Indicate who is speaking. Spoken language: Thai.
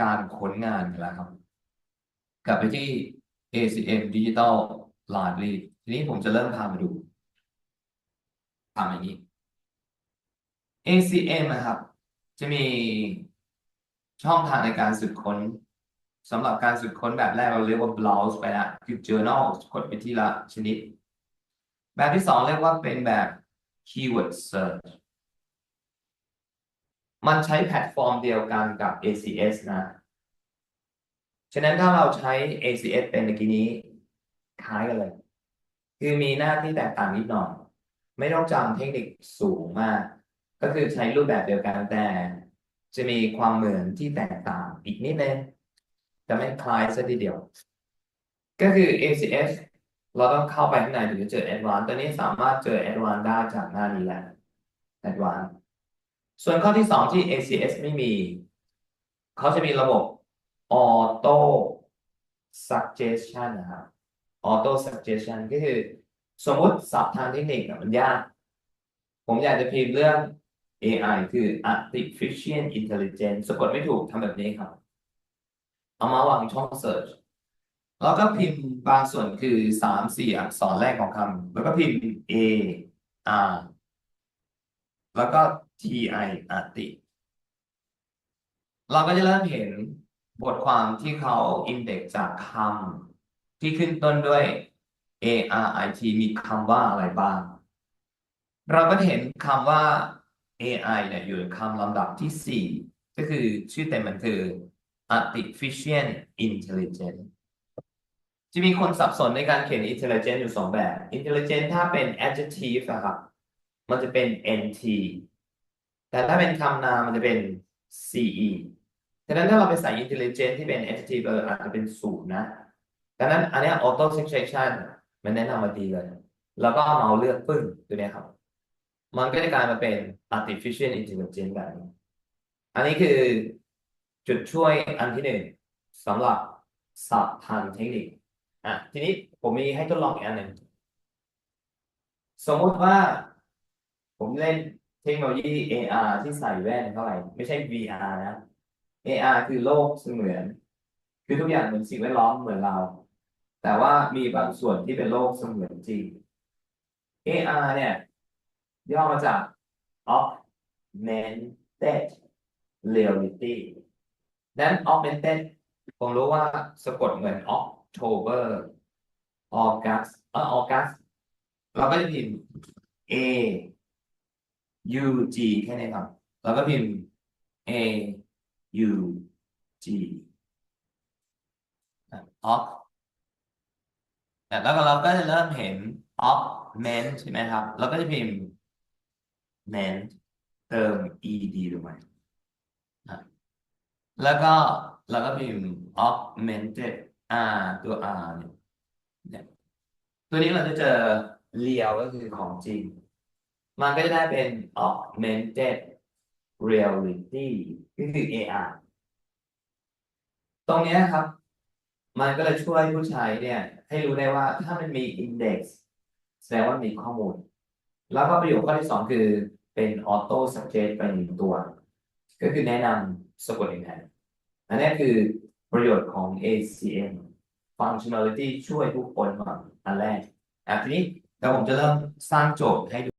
Speaker 1: การค้นงานกันแล้วครับ กลับไปที่ ACM Digital Library ทีนี้ผมจะเริ่มพามาดูทำอย่างนี้ ACM นะครับ จะมีช่องทางในการสืบค้นสำหรับการสืบค้นแบบแรกเราเรียกว่า browse ไปละคือ journal กดไปที่ละชนิด แบบที่สองเรียกว่าเป็นแบบ keyword search มันใช้แพลตฟอร์มเดียวกันกับ ACS นะ ฉะนั้นถ้าเราใช้ ACS เป็นเมื่อกี้นี้คล้ายกันเลย คือมีหน้าที่แตกต่างนิดหน่อย ไม่ต้องจำเทคนิคสูงมาก ก็คือใช้รูปแบบเดียวกันแต่ จะมีความเหมือนที่แตกต่างอีกนิดนึงจะไม่คล้ายซะทีเดียว ก็คือ ACS เราต้องเข้าไปข้างในถึงจะเจอ Advanced ตอนนี้สามารถเจอ Advanced ได้จากหน้านี้แหละ Advanced ส่วนข้อที่สองที่ ACS ไม่มี เขาจะมีระบบ Auto Suggestion นะครับ Auto Suggestion ก็คือสมมุติศัพท์ทางเทคนิคมันยาก ผมอยากจะพิมพ์เรื่อง AI คือ Artificial Intelligence สะกดไม่ถูกทำแบบนี้ครับ เอามาวางช่อง Search แล้วก็พิมพ์บางส่วนคือสามสี่อักษรแรกของคำแล้วก็พิมพ์ A R แล้วก็ T I อาติเราก็จะเริ่มเห็นบทความที่เขาอินเด็กจากคำที่ขึ้นต้นด้วย A R I T มีคำว่าอะไรบ้าง เราก็เห็นคำว่า AI เนี่ยอยู่ในคำลำดับที่ 4 ก็คือชื่อเต็มมันคือ Artificial Intelligence จะมีคนสับสนในการเขียน intelligent อยู่สองแบบ intelligent ถ้าเป็น adjective อะครับ มันจะเป็น nt แต่ถ้าเป็นคำนามมันจะเป็น ce ฉะนั้นถ้าเราไปใส่ intelligent ที่เป็น adjective อาจจะเป็นศูนย์นะ ดังนั้นอันนี้ auto suggestion มันแนะนำมาดีเลย แล้วก็เอาเมาส์เลือกปึ้งตัวเนี้ยครับ มันก็จะกลายมาเป็น artificial intelligence แบบนี้ อันนี้คือจุดช่วยอันที่หนึ่งสำหรับศัพท์ทางเทคนิค อะ ทีนี้ผมมีให้ทดลองอีกอันหนึ่ง สมมติว่าผมเล่น เทคโนโลยี AR ที่ใส่แว่นเข้าไปไม่ใช่ VR นะ AR คือโลกเสมือน คือทุกอย่างเหมือนสิ่งแวดล้อมเหมือนเรา แต่ว่ามีบางส่วนที่เป็นโลกเสมือนจริง AR เนี่ยย่อมาจาก augmented reality นั้น augmented ผมรู้ว่าสะกดเหมือน October August เออ August เราก็จะพิมพ์ A U G แค่นี้ครับ แล้วก็พิมพ์ A U G อะ Aug อะแล้วก็เราก็จะเริ่มเห็น augment ใช่ไหมครับ เราก็จะพิมพ์ ment เติม ed ลงไปแล้วก็เราก็พิมพ์ augmented r ตัว r เนี่ยเนี่ยตัวนี้เราจะเจอเรียวก็คือของจริง มันก็จะได้เป็น augmented reality ก็คือ AR ตรงนี้ครับ มันก็จะช่วยผู้ใช้เนี่ย ให้รู้ได้ว่าถ้ามันมี index แสดงว่ามีข้อมูล แล้วก็ประโยคข้อที่สองคือเป็น auto suggest ไปหนึ่งตัว ก็คือแนะนำสะกดยังไงอันนี้คือประโยชน์ของ ACM functionality ช่วยทุกคนก่อนอันแรกอะทีนี้เดี๋ยวผมจะเริ่มสร้างโจทย์ให้ดู